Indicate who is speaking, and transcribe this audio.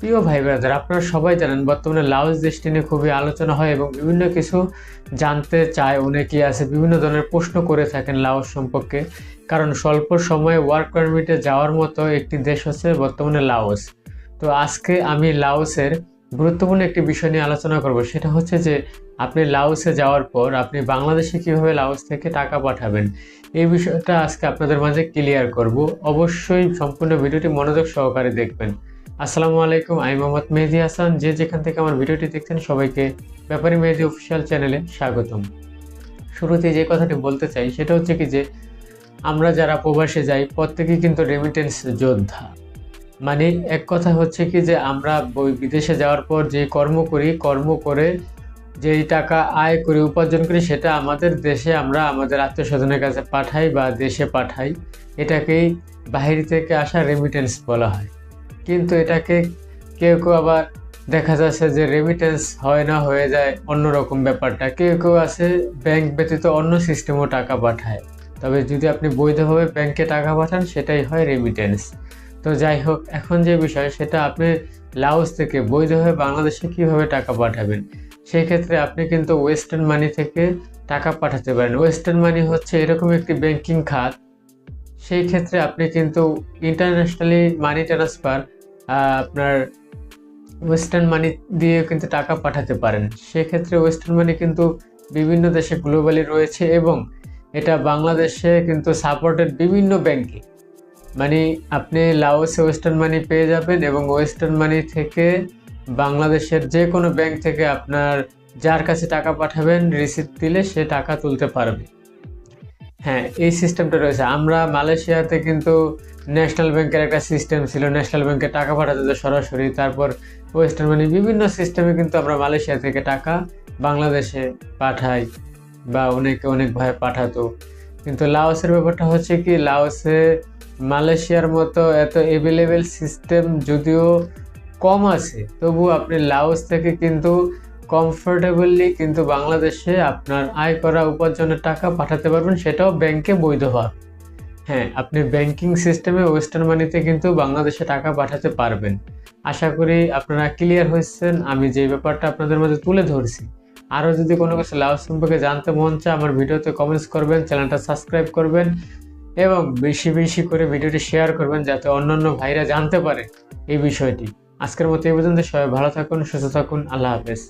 Speaker 1: প্রিয় ভাই ব্রাদার আপনারা সবাই জানেন বর্তমানে লাওস দেশটি নিয়ে খুবই আলোচনা হয় এবং বিভিন্ন কিছু জানতে চায় অনেকেই আছে, বিভিন্ন ধরনের প্রশ্ন করে থাকেন লাওস সম্পর্কে। কারণ স্বল্প সময়ে ওয়ার্ক পারমিটে যাওয়ার মতো একটি দেশ হচ্ছে বর্তমানে লাওস। তো আজকে আমি লাওসের গুরুত্বপূর্ণ একটি বিষয় নিয়ে আলোচনা করব। সেটা হচ্ছে যে, আপনি লাওসে যাওয়ার পর আপনি বাংলাদেশে কীভাবে লাওস থেকে টাকা পাঠাবেন? এই বিষয়টা আজকে আপনাদের মাঝে ক্লিয়ার করব। অবশ্যই সম্পূর্ণ ভিডিওটি মনোযোগ সহকারে দেখবেন। আসসালামু আলাইকুম, আমি মোহাম্মদ মেহেদি হাসান। যে যেখান থেকে আমার ভিডিওটি দেখছেন, সবাইকে ব্যাপারী মেহেদি অফিসিয়াল চ্যানেলে স্বাগতম। শুরুতে যে কথাটি বলতে চাই, সেটা হচ্ছে কি যে, আমরা যারা প্রবাসে যাই, প্রত্যেকেই কিন্তু রেমিটেন্স যোদ্ধা। মানে এক কথা হচ্ছে কি যে, আমরা বিদেশে যাওয়ার পর যে কর্ম করি, কর্ম করে যেই টাকা আয় করি, উপার্জন করি, সেটা আমাদের দেশে আমরা আমাদের আত্মীয় স্বজনের কাছে পাঠাই বা দেশে পাঠাই। এটাকেই বাহির থেকে আসা রেমিটেন্স বলা হয়। কিন্তু এটাকে কেউ কেউ আবার দেখা যাচ্ছে যে রেমিটেন্স হয় না, হয়ে যায় অন্যরকম ব্যাপারটা। কেউ কেউ আছে ব্যাংক ব্যতীত অন্য সিস্টেমও টাকা পাঠায়। তবে যদি আপনি বৈধভাবে ব্যাংকে টাকা পাঠান, সেটাই হয় রেমিটেন্স তো যাই হোক, এখন যে বিষয়, সেটা আপনি লাওস থেকে বৈধভাবে বাংলাদেশে কীভাবে টাকা পাঠাবেন? সেই ক্ষেত্রে আপনি কিন্তু ওয়েস্টার্ন মানি থেকে টাকা পাঠাতে পারেন। ওয়েস্টার্ন মানি হচ্ছে এরকম একটি ব্যাংকিং খাত। সেই ক্ষেত্রে আপনি কিন্তু ইন্টারন্যাশনালি মানি ট্রান্সফার আপনার ওয়েস্টার্ন মানি দিয়ে কিন্তু টাকা পাঠাতে পারেন। সেক্ষেত্রে ওয়েস্টার্ন মানি কিন্তু বিভিন্ন দেশে গ্লোবালি রয়েছে এবং এটা বাংলাদেশে কিন্তু সাপোর্টেড বিভিন্ন ব্যাংকে মানে আপনি লাওসে ওয়েস্টার্ন মানি পেয়ে যাবেন এবং ওয়েস্টার্ন মানি থেকে বাংলাদেশের যে কোনো ব্যাংক থেকে আপনার যার কাছে টাকা পাঠাবেন রিসিপ্ট দিলে সে টাকা তুলতে পারবে। হ্যাঁ এই সিস্টেমটা রয়েছে। আমরা মালয়েশিয়াতে কিন্তু ন্যাশনাল ব্যাংকের একটা সিস্টেম ছিল। ন্যাশনাল ব্যাংকে টাকা পাঠাতে হতো সরাসরি। তারপর ওয়েস্টার্ন মানি বিভিন্ন সিস্টেমে কিন্তু আমরা মালয়েশিয়া থেকে টাকা বাংলাদেশে পাঠাই বা অনেকে অনেকভাবে পাঠাতো। কিন্তু লাওসের ব্যাপারটা হচ্ছে কি, লাওসে মালয়েশিয়ার মতো এত এভেলেবেল সিস্টেম যদিও কম আছে তবু আপনি লাওস থেকে কিন্তু কমফোর্টেবলি কিন্তু বাংলাদেশে আপনার আয় করা উপার্জনের টাকা পাঠাতে পারবেন, সেটাও ব্যাংকে বৈধভাবে হ্যাঁ আপনি ব্যাংকিং সিস্টেমে ওয়েস্টার্ন মানিতে কিন্তু বাংলাদেশে টাকা পাঠাতে পারবেন। আশা করি আপনারা ক্লিয়ার হয়েছেন, আমি যে ব্যাপারটা আপনাদের মধ্যে তুলে ধরছি। আরও যদি কোনো কিছু লাভ সম্পর্কে জানতে মন চায়, আমার ভিডিওতে কমেন্টস করবেন চ্যানেলটা সাবস্ক্রাইব করবেন এবং বেশি বেশি করে ভিডিওটি শেয়ার করবেন, যাতে অন্যান্য ভাইরা জানতে পারে এই বিষয়টি। আজকের মতো এই পর্যন্ত, সবাই ভালো থাকুন, সুস্থ থাকুন, আল্লাহ হাফেজ।